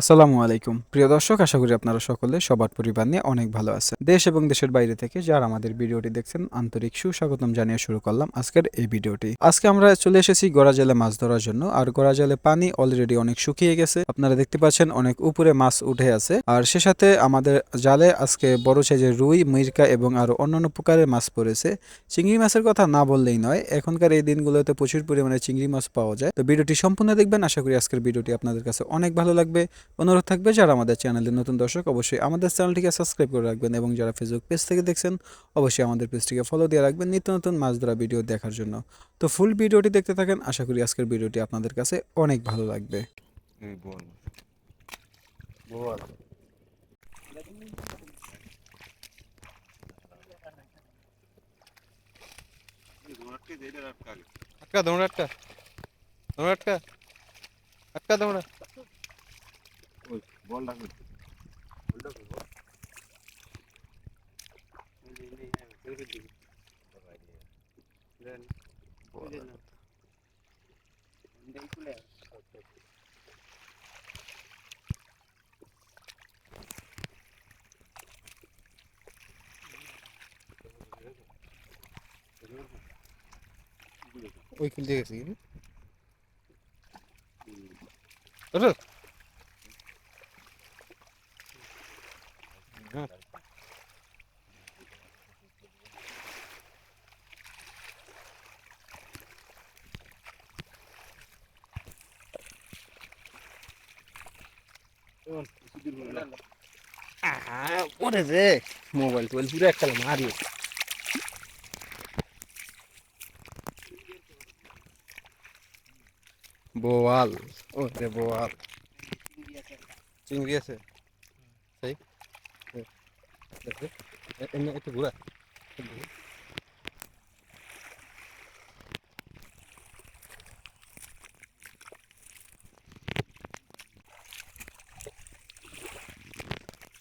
আসসালামু আলাইকুম। প্রিয় দর্শক, আশা করি আপনারা সকলে সবার পরিবার নিয়ে অনেক ভালো আছেন। দেশ এবং দেশের বাইরে থেকে যারা আমাদের ভিডিওটি দেখছেন, আন্তরিক সুস্বাগতম জানিয়ে শুরু করলাম আজকের এই ভিডিওটি। আজকে আমরা চলে এসেছি গড়া জেলে মাছ ধরার জন্য। আর গড়া জেলে পানি অলরেডি অনেক শুকিয়ে গেছে। আপনারা দেখতে পাচ্ছেন অনেক উপরে মাছ উঠে আছে। আর সে সাথে আমাদের জালে আজকে বড় সাইজের রুই, মিরকা এবং আরও অন্যান্য প্রকারের মাছ পড়েছে। চিংড়ি মাছের কথা না বললেই নয়, এখনকার এই দিনগুলোতে প্রচুর পরিমাণে চিংড়ি মাছ পাওয়া যায়। তো ভিডিওটি সম্পূর্ণ দেখবেন। আশা করি আজকের ভিডিওটি আপনাদের কাছে অনেক ভালো লাগবে। অনুরোধ থাকবে যারা আমাদের চ্যানেলের নতুন দর্শক অবশ্যই আমাদের চ্যানেলটিকে সাবস্ক্রাইব করে রাখবেন এবং যারা ফেসবুক পেজ থেকে দেখছেন অবশ্যই আমাদের পেজটিকে ফলো দিয়ে রাখবেন নিত্য নতুন মাছ ধরা ভিডিও দেখার জন্য। তো ফুল ভিডিওটি দেখতে থাকেন আশা করি আজকের ভিডিওটি আপনাদের কাছে অনেক ভালো লাগবে। এই বল বল আটকা দৌড়া আটকা দৌড়া। আটকা আটকা দৌড়া ওই বল রাখো ওই খুলতে গেছি ওরে রে মোবাইল টোবাইল পুরো একটা মারিও বোয়াল ও রে বোয়াল চিংড়ি আছে সেই দেখে এমনি একটু ঘুরা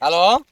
હાલો.